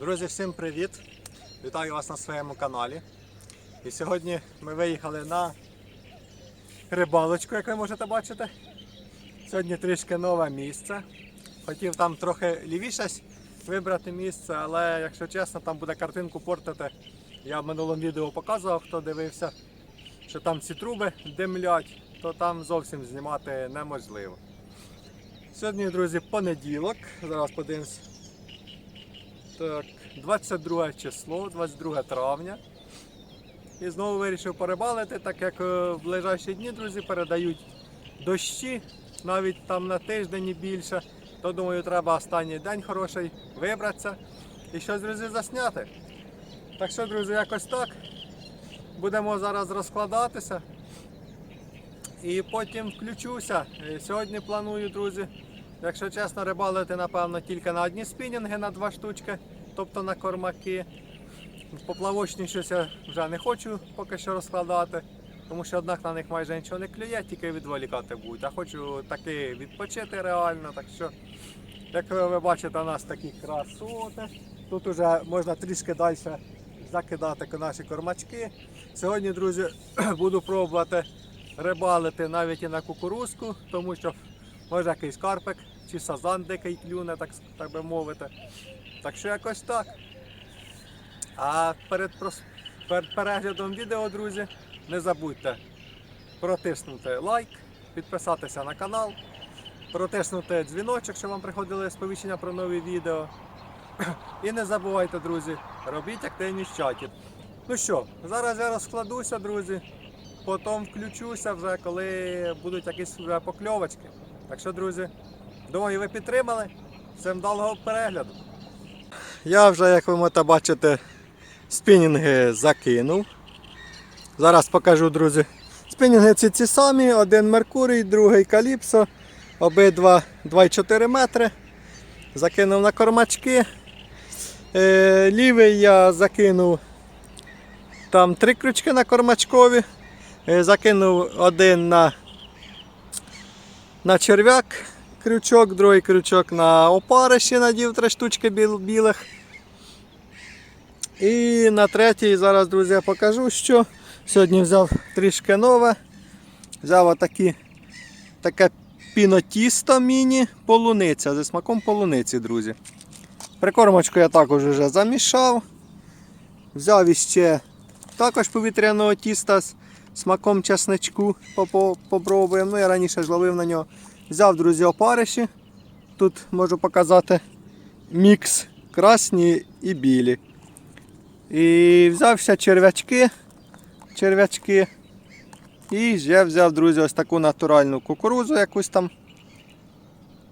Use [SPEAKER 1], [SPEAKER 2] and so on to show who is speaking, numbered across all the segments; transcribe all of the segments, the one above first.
[SPEAKER 1] Друзі, всім привіт! Вітаю вас на своєму каналі. І сьогодні ми виїхали на рибалочку, як ви можете бачити. Сьогодні трішки нове місце. Хотів там трохи лівіше вибрати місце, але якщо чесно, там буде картинку портити. Я в минулому відео показував, хто дивився, що там ці труби димлять, то там зовсім знімати неможливо. Сьогодні, друзі, понеділок. Зараз подивимось. Так, 22 число, 22 травня. І знову вирішив порибалити, так як е, в ближайші дні, друзі, передають дощі, навіть там на тиждень і більше. То думаю, треба останній день хороший вибратися і щось, друзі, засняти. Так що, друзі, якось так. Будемо зараз розкладатися. І потім включуся. Е, Сьогодні планую, друзі, якщо чесно, рибалити, напевно, тільки на одні спінінги на два штучки, тобто на кормаки. Поплавочні щось я вже не хочу поки що розкладати, тому що однак на них майже нічого не клює, тільки відволікати будуть. А хочу таки відпочити реально. Так що, як ви бачите, у нас такі красоти. Тут вже можна трішки далі закидати наші кормачки. Сьогодні, друзі, буду пробувати рибалити навіть і на кукурузку, тому що може якийсь карпик чи сазан дикий клюне, так, так би мовити. Так що якось так. А перед, переглядом відео, друзі, не забудьте протиснути лайк, підписатися на канал, протиснути дзвіночок, щоб вам приходили сповіщення про нові відео. І не забувайте, друзі, робіть активність в чаті. Ну що, зараз я розкладуся, друзі. Потім включуся вже, коли будуть якісь покльовочки. Так що, друзі, думаю, ви підтримали. Всім вдалого перегляду. Я вже, як ви можете бачити, спінінги закинув. Зараз покажу, друзі. Спінінги ці ці самі, один Меркурій, другий Каліпсо, обидва 2,4 метри. Закинув на кормачки. Е, лівий я закинув там три крючки на кормачкові. Е, Закинув один на, на черв'як крючок, другий крючок на опариші надів три штучки біл- білих. І на третій зараз, друзі, я покажу, що сьогодні взяв трішки нове. Взяв отакі, таке пінотісто міні полуниця зі смаком полуниці, друзі. Прикормочку я також вже замішав. Взяв іще також повітряного тіста з смаком чесничку. Попробуємо. Ну, я раніше ж ловив на нього. Взяв, друзі, опариші. Тут можу показати мікс красні і білі. І взявся черв'ячки. Черв'ячки. І ще взяв, друзі, ось таку натуральну кукурузу якусь там.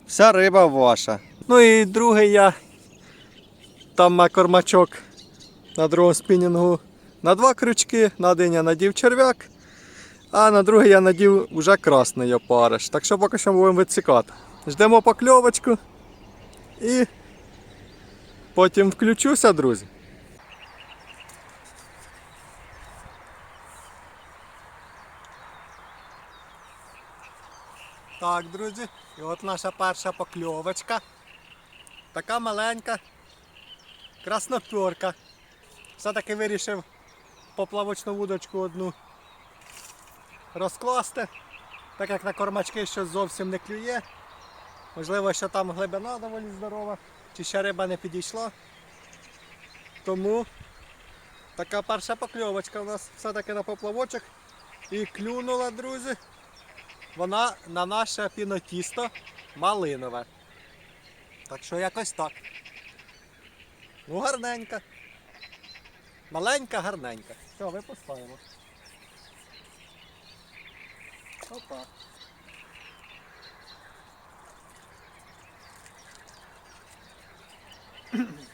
[SPEAKER 1] Вся риба ваша. Ну і другий я там кормачок на другому спінінгу на два крючки, на один я надів черв'як, а на другий я надів уже красний опариш. Так що поки що будемо відсікати. Ждемо покльовочку і потім включуся, друзі. Так, друзі, і от наша перша покльовочка. Така маленька красноперка. Все-таки вирішив поплавочну вудочку одну розкласти, так як на кормачки щось зовсім не клює. Можливо, що там глибина доволі здорова, чи ще риба не підійшла. Тому така перша покльовочка у нас все-таки на поплавочок. І клюнула, друзі. Вона на наше пінотісто малинове. Так що якось так. Ну, гарненька. Маленька, гарненька. Все, випускаємо. Опа.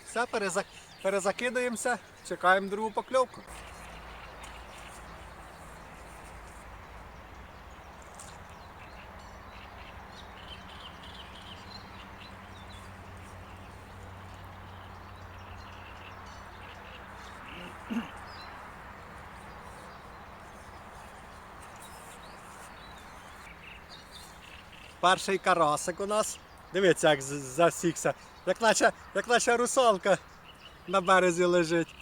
[SPEAKER 1] Все, перезак... перезакидаємося, чекаємо другу покльовку. Перший карасик у нас. Дивіться, як засікся. Як наче, як наче русалка на березі лежить.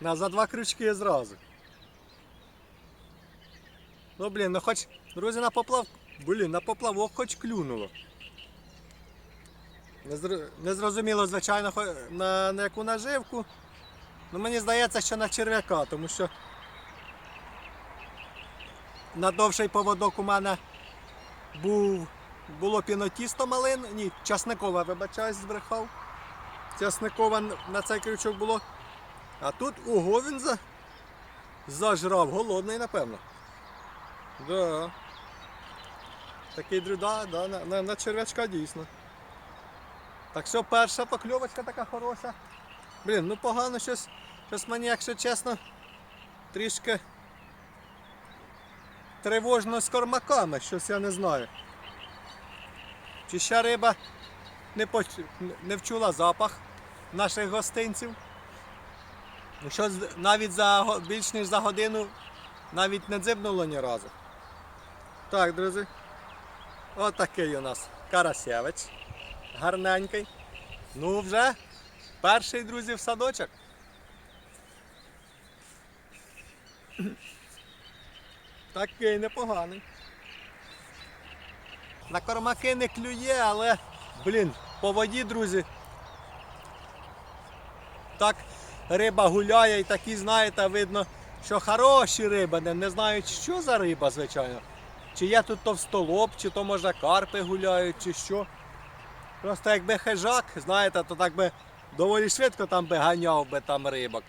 [SPEAKER 1] На за два крючки зразу. Ну блін, ну хоч, друзі, на поплав. Блін, на поплавок хоч клюнуло. Не, зр... не зрозуміло, звичайно, на, на яку наживку. Ну мені здається, що на черв'яка, тому що на довший поводок у мене був, було пінотісто малин, ні, часникова, вибачаюсь, збрехав. Часникова на цей крючок було. А тут ого він за... зажрав, голодний, напевно. Да. Такий друда, да, на, на, на черв'ячка дійсно. Так що перша покльовочка така хороша. Блін, ну погано щось. Щось мені, якщо чесно, трішки тривожно з кормаками, щось я не знаю. Чи ще риба не, поч... не вчула запах наших гостинців. Ну, Що навіть за більш ніж за годину навіть не дзибнуло ні разу. Так, друзі. Отакий у нас карасєвич. Гарненький. Ну вже перший, друзі, в садочок. Такий непоганий. На кормаки не клює, але, блін, по воді, друзі. Так риба гуляє і такі, знаєте, видно, що хороші риби, не, знають, що за риба, звичайно. Чи є тут товстолоб, чи то може карпи гуляють, чи що. Просто якби хижак, знаєте, то так би доволі швидко там би ганяв би там рибок.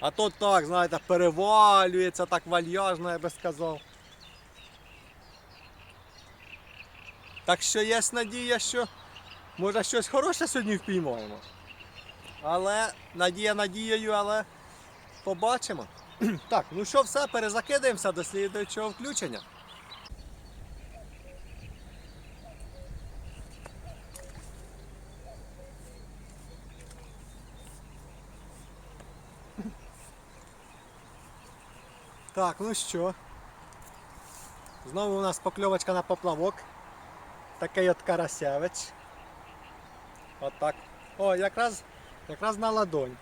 [SPEAKER 1] А то так, знаєте, перевалюється так вальяжно, я би сказав. Так що є надія, що може щось хороше сьогодні впіймаємо. Але надія надією, але побачимо. Так, ну що, все, перезакидаємося до слідуючого включення. Так, ну що. Знову у нас покльовочка на поплавок. Такий от карасевич. Отак. О, якраз, якраз на ладонь.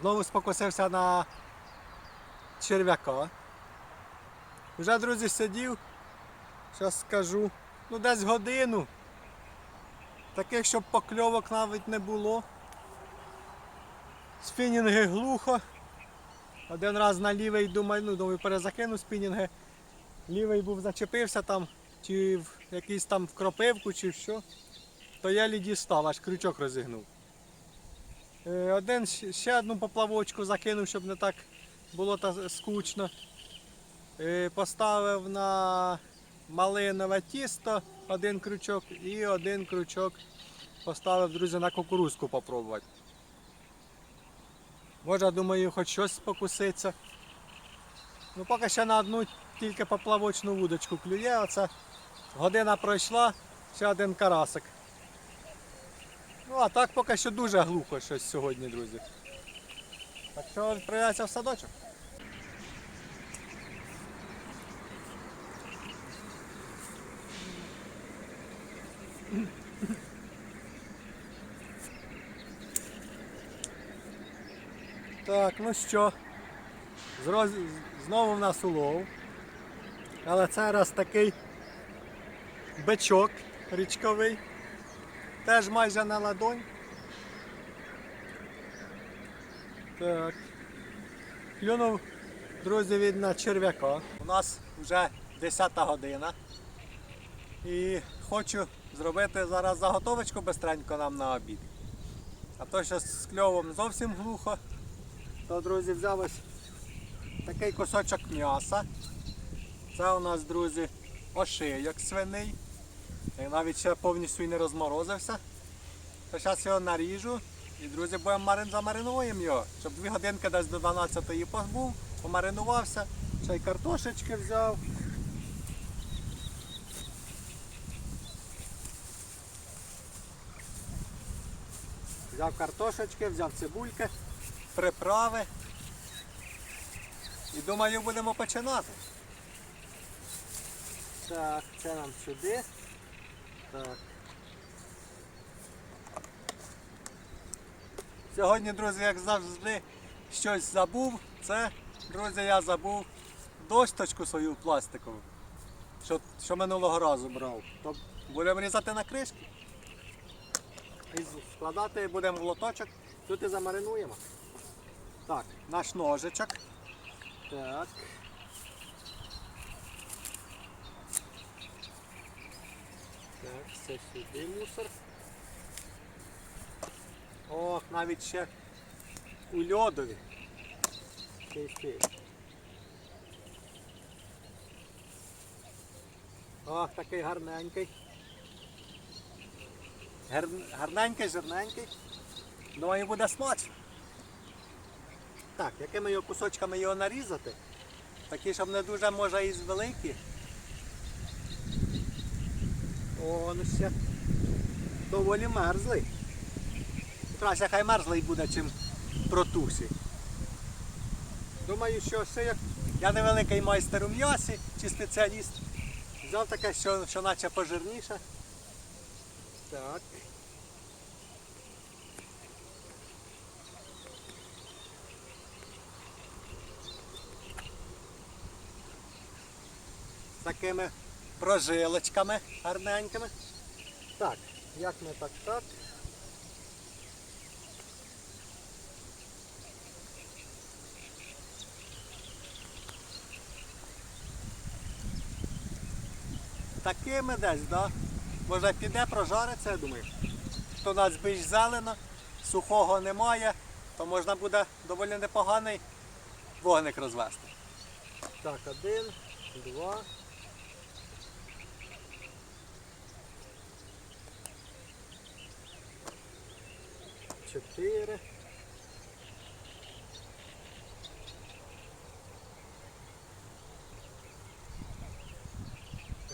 [SPEAKER 1] Знову спокусився на черв'яка. Вже, друзі, сидів. Зараз скажу. Ну десь годину. Таких, щоб покльовок навіть не було. Спінінги глухо. Один раз на лівий думаю, ну думаю, перезакину спінінги. Лівий був зачепився там, чи якийсь там в кропивку, чи що. То я дістав, аж крючок розігнув. Е, Один ще одну поплавочку закинув, щоб не так було та скучно. Е, Поставив на малинове тісто один крючок і один крючок поставив, друзі, на кукурузку попробувати. Може, думаю, хоч щось спокуситься. Ну, поки ще на одну тільки поплавочну вудочку клює. Оце година пройшла, ще один карасик. Ну, а так поки що дуже глухо щось сьогодні, друзі. Так що відправляється в садочок. Так, ну що, знову в нас улов. Але це раз такий бичок річковий. Теж майже на ладонь. Так. Клюнув, друзі, від на черв'яка. У нас вже 10 година. І хочу зробити зараз заготовочку бистренько нам на обід. А то що з кльовом зовсім глухо. То, друзі, взяв ось такий кусочок м'яса. Це у нас, друзі, ошийок свиний. І навіть ще повністю і не розморозився. То зараз його наріжу і, друзі, будемо марин, замаринуємо його, щоб 2 годинки десь до 12-ї побув, помаринувався, ще й картошечки взяв. Взяв картошечки, взяв цибульки, приправи. І думаю, будемо починати. Так, це нам сюди. Так. Сьогодні, друзі, як завжди, щось забув. Це, друзі, я забув досточку свою пластикову, що, що минулого разу брав. То будемо різати на кришки. І складати будемо в лоточок. Тут і замаринуємо. Так, наш ножичок. Так. Так, все сюди мусор. О, навіть ще у льодові. Ох, такий гарненький. Гар... Гарненький, жирненький. Думаю, буде смачно. Так, якими його кусочками його нарізати? Такі, щоб не дуже може і великі. О, ще доволі мерзлий. Краще хай мерзлий буде, чим протусі. Думаю, що ще як я не великий майстер у м'ясі чи спеціаліст. Взяв таке, що, що наче пожирніше. Так. Такими прожилочками гарненькими. Так, як ми так так. Такими десь, да? Може піде прожариться, я думаю. То у нас більш зелено, сухого немає, то можна буде доволі непоганий вогник розвести. Так, один, два. Чотири.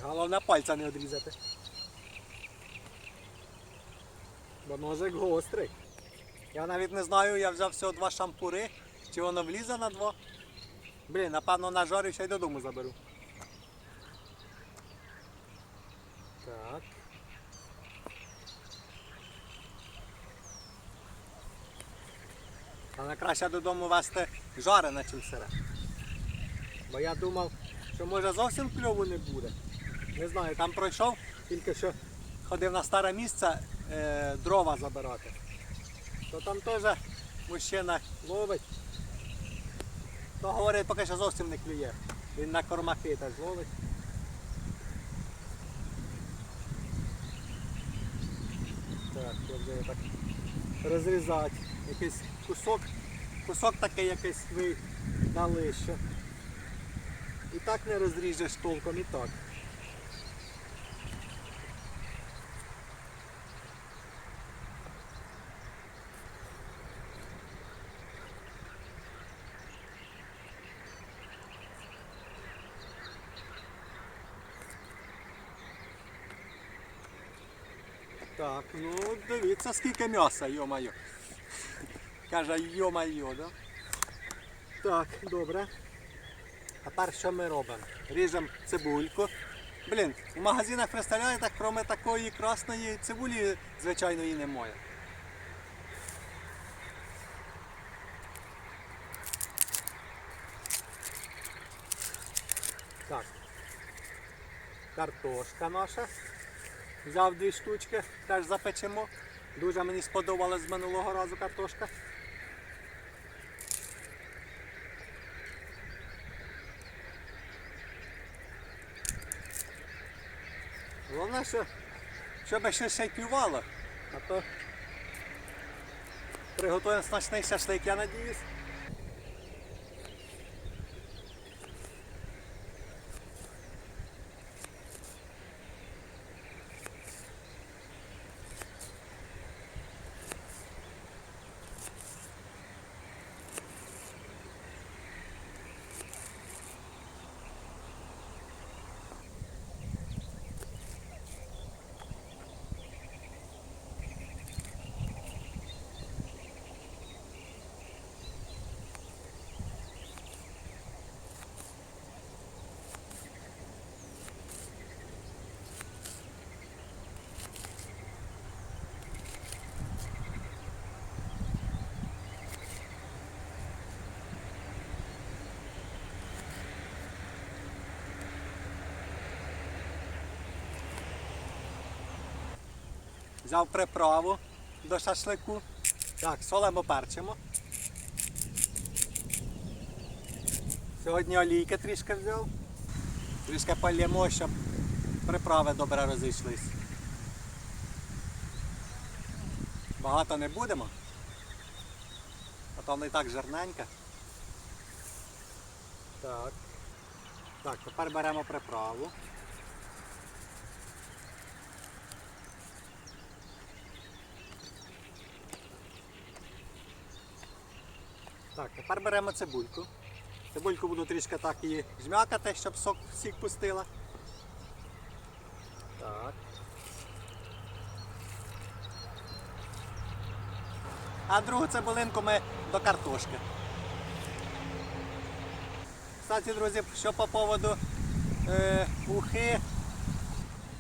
[SPEAKER 1] Головне пальця не відрізати. Бо ножик гострий. Я навіть не знаю, я взяв всього два шампури, чи воно влізе на два. Блін, напевно нажарю ще й додому заберу. Так. Але краще додому вести жарене, чим сире. Бо я думав, що може зовсім кльову не буде. Не знаю, там пройшов, тільки що ходив на старе місце е, дрова забирати. То там теж мужчина ловить. То говорить, поки що зовсім не клює. Він на кормаки теж ловить. Так, я вже так розрізати. Якийсь кусок, кусок такий якийсь ви дали ще. І так не розріжеш толком і так. Так, ну дивіться скільки м'яса, йо-майо. Каже, йо-майо, да? Так, добре. Тепер що ми робимо? Ріжемо цибульку. Блін, в магазинах представляєте, крім такої красної цибулі, звичайної немає. Так. Картошка наша. Взяв дві штучки, теж запечемо. Дуже мені сподобалась з минулого разу картошка. Головне, що, щоб ще й. А то приготуємо смачний шашлик, я надіюсь. Взяв приправу до шашлику. Так, солимо перчимо. Сьогодні олійки трішки взяв. Трішки пальємо, щоб приправи добре розійшлись. Багато не будемо. А то не так жирненько. Так. Так, тепер беремо приправу. Так, тепер беремо цибульку. Цибульку буду трішки так її жмякати, щоб сок сік пустила. Так. А другу цибулинку ми до картошки. Кстати, друзі, що по поводу е, ухи,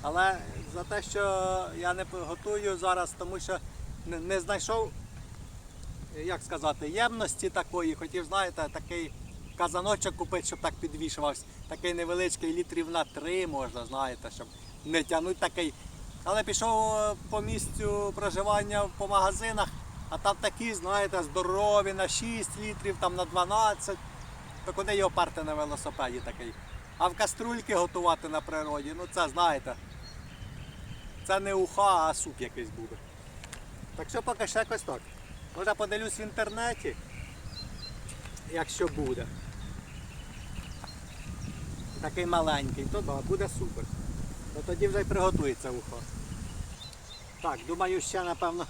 [SPEAKER 1] але за те, що я не готую зараз, тому що не, знайшов, як сказати, ємності такої, хотів, знаєте, такий казаночок купити, щоб так підвішувався. Такий невеличкий літрів на три можна, знаєте, щоб не тягнути такий. Але пішов е, по місцю проживання по магазинах, а там такі, знаєте, здорові на 6 літрів, там на 12. То куди його парти на велосипеді такий? А в каструльки готувати на природі, ну це знаєте. Це не уха, а суп якийсь буде. Так що поки ще якось так. Може подивлюсь в інтернеті, якщо буде. Такий маленький, то так, буде супер. То тоді вже й приготується ухо. Так, думаю, ще напевно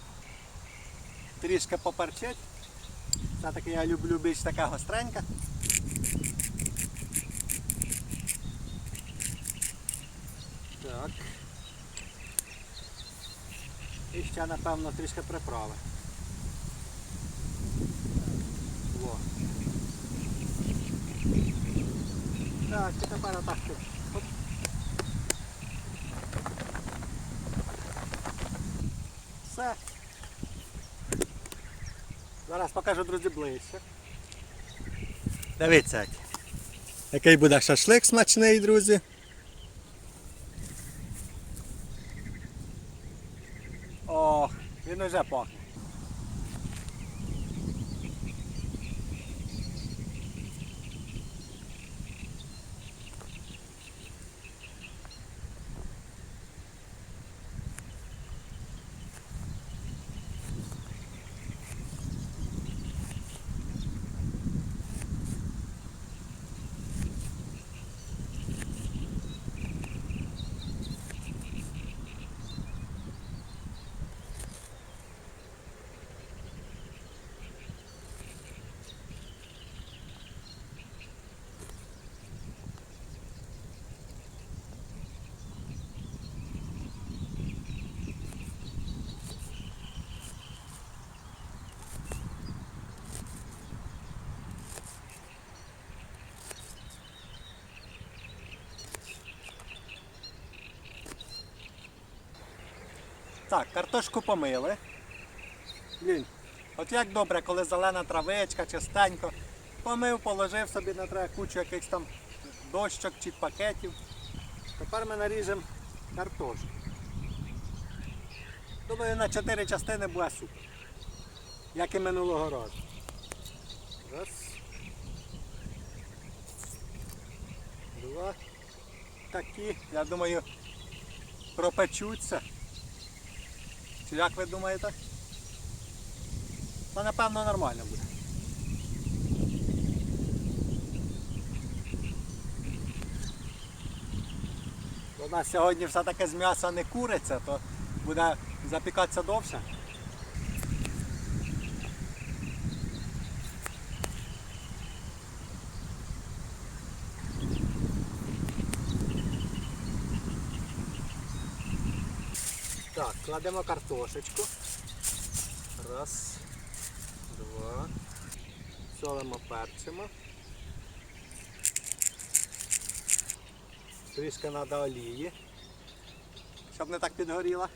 [SPEAKER 1] трішки поперчить. Все-таки я люблю більш таке гостреньке. Так. І ще, напевно, трішки приправи. Так, і тепер отак. тут. Все. Зараз покажу, друзі, ближче. Дивіться, який. буде шашлик смачний, друзі. О, він уже пахне. Так, картошку помили. Блін, от як добре, коли зелена травичка, чистенько. Помив, положив собі на треба кучу якихось там дощок чи пакетів. Тепер ми наріжемо картошку. Думаю, на 4 частини буде супер. Як і минулого разу. Раз. Два. Такі, я думаю, пропечуться. Чи як ви думаєте? Та напевно нормально буде. У нас сьогодні все-таки з м'яса не куриця, то буде запікатися довше. Так, кладемо картошечку. Раз, два. Солимо перчимо. Трішки треба олії, щоб не так підгоріла.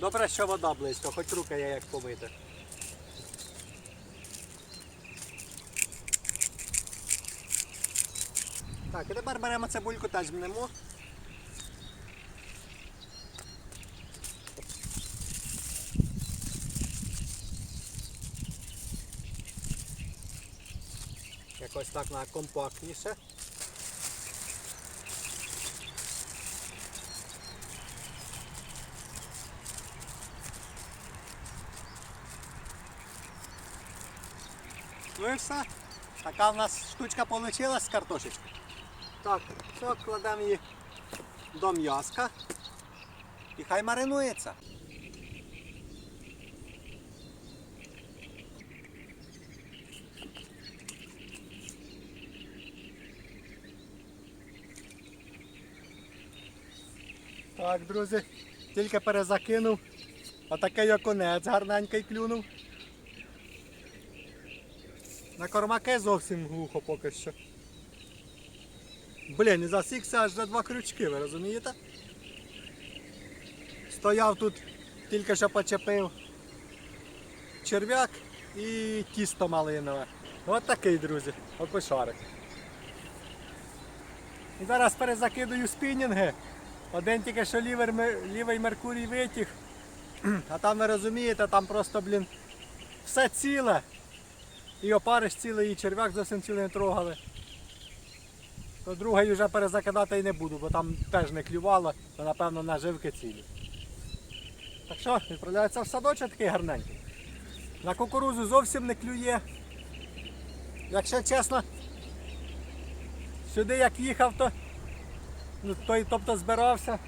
[SPEAKER 1] Добре, що вода близько, хоч руки є як помити. Так, і тепер беремо цибульку та жмнемо. Якось так на компактніше. Все. Така в нас штучка вийшла з картошечки. Так, все, кладемо її до м'язка. І хай маринується. Так, друзі, тільки перезакинув. Отакий окунець гарненький клюнув. На кормаке зовсім глухо поки що. Блін, засікся аж за два крючки, ви розумієте? Стояв тут, тільки що почепив черв'як і тісто малинове. От такий, друзі, от шарик. І зараз перезакидую спінінги. Один тільки що лівий, лівий Меркурій витяг. А там ви розумієте, там просто, блін, все ціле. І опариш цілий, і черв'як зовсім цілий не трогали. То другий вже перезакидати і не буду, бо там теж не клювало, то напевно наживки цілі. Так що, відправляється в садочок такий гарненький. На кукурузу зовсім не клює. Якщо чесно, сюди як їхав, то, ну, той, тобто збирався,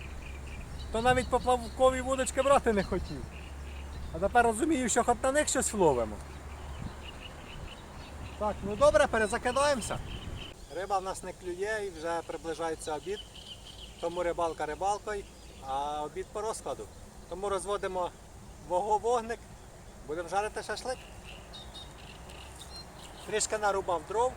[SPEAKER 1] то навіть поплавкові вудочки брати не хотів. А тепер розумію, що хоч на них щось вловимо. Так, ну добре, перезакидаємося. Риба в нас не клює і вже приближається обід. Тому рибалка рибалкою, а обід по розкладу. Тому розводимо вогник, будемо жарити шашлик. Трішки нарубав дров.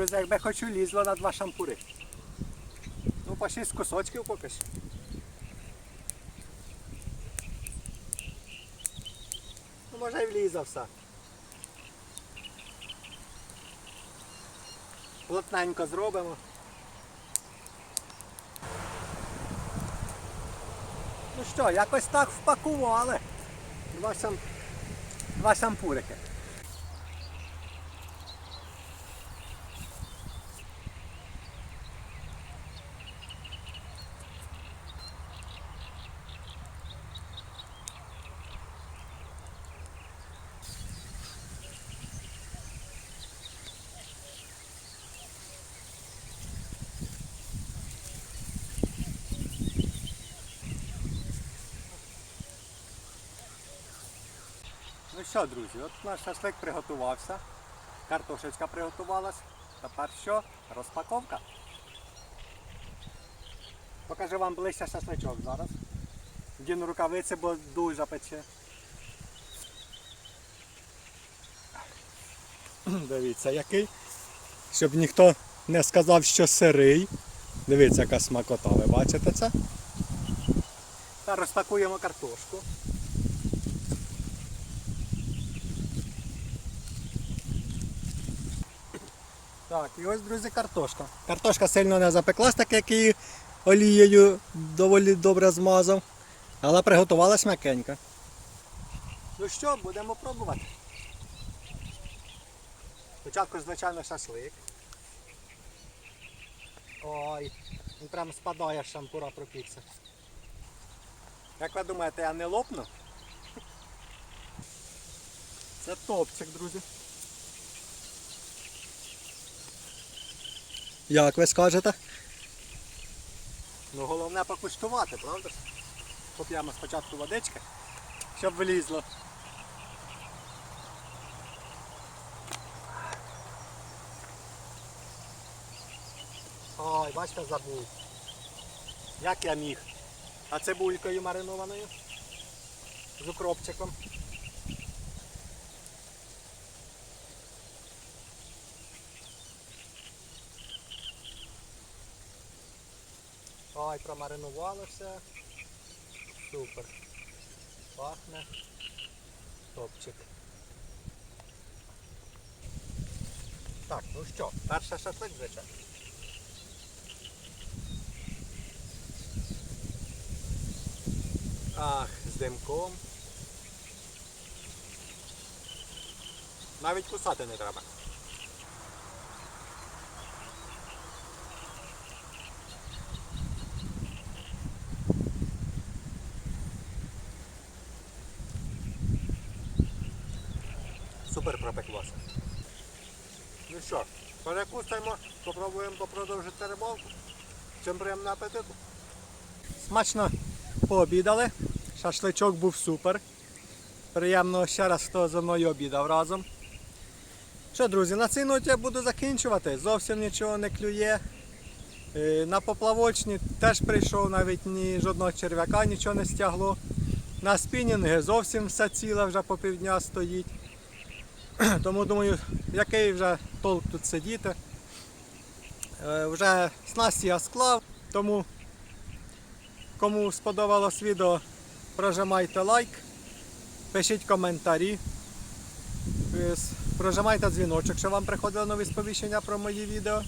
[SPEAKER 1] Друзі, якби хочу лізло на два шампури. Ну, по шість кусочків поки що. Ну, може і влізо все. Плотненько зробимо. Ну що, якось так впакували. Два, шам... два шампурики. Ну що, друзі, от наш шашлик приготувався. Картошечка приготувалась. Тепер що? Розпаковка. Покажу вам ближче шашличок зараз. Вдіну рукавиці, бо дуже пече. Дивіться, який. Щоб ніхто не сказав, що сирий. Дивіться, яка смакота, ви бачите це? Та розпакуємо картошку. Так, і ось, друзі, картошка. Картошка сильно не запеклась, так як її олією доволі добре змазав. Але приготувалась м'якенька. Ну що, будемо пробувати. Спочатку, звичайно, шашлик. Ой, він прям спадає, шампура пропікся. Як ви думаєте, я не лопну? Це топчик, друзі. Як ви скажете? Ну головне покуштувати, правда? Поп'ємо спочатку водички, щоб влізло. Ой, бачите, забув. Як я міг. А цибулькою маринованою. З укропчиком. Ой, промаринувало все. Супер. Пахне. Топчик. Так, ну що, перший шашлик, звичайно. Ах, з димком. Навіть кусати не треба. Супер пропеклося. Ну що, перекусимо, попробуємо продовжити рибалку. Всім приємного апетиту. Смачно пообідали. Шашличок був супер. Приємно ще раз, хто зі мною обідав разом. Що, друзі, на цій ноті я буду закінчувати. Зовсім нічого не клює. Е, На поплавочні теж прийшов, навіть ні жодного черв'яка нічого не стягло. На спінінги зовсім все ціле вже по півдня стоїть. Тому думаю, який вже толк тут сидіти. Е, Вже снасті я склав, тому кому сподобалось відео, прожимайте лайк, пишіть коментарі, е, прожимайте дзвіночок, щоб вам приходили нові сповіщення про мої відео.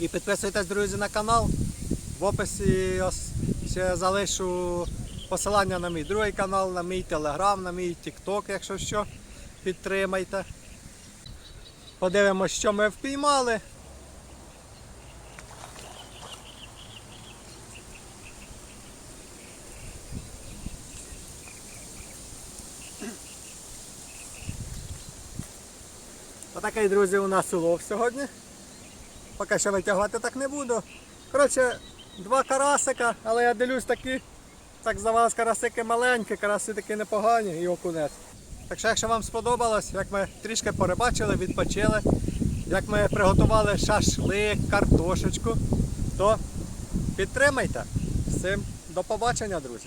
[SPEAKER 1] І підписуйтесь, друзі, на канал. В описі ще залишу посилання на мій другий канал, на мій телеграм, на мій тікток, якщо що, підтримайте. Подивимось, що ми впіймали. Отакий, друзі, у нас улов сьогодні. Поки що витягувати так не буду. Коротше, два карасика, але я дивлюсь такі, так здавалось, карасики маленькі, караси такі непогані і окунець. Так що, якщо вам сподобалось, як ми трішки порибачили, відпочили, як ми приготували шашлик, картошечку, то підтримайте. Всім до побачення, друзі!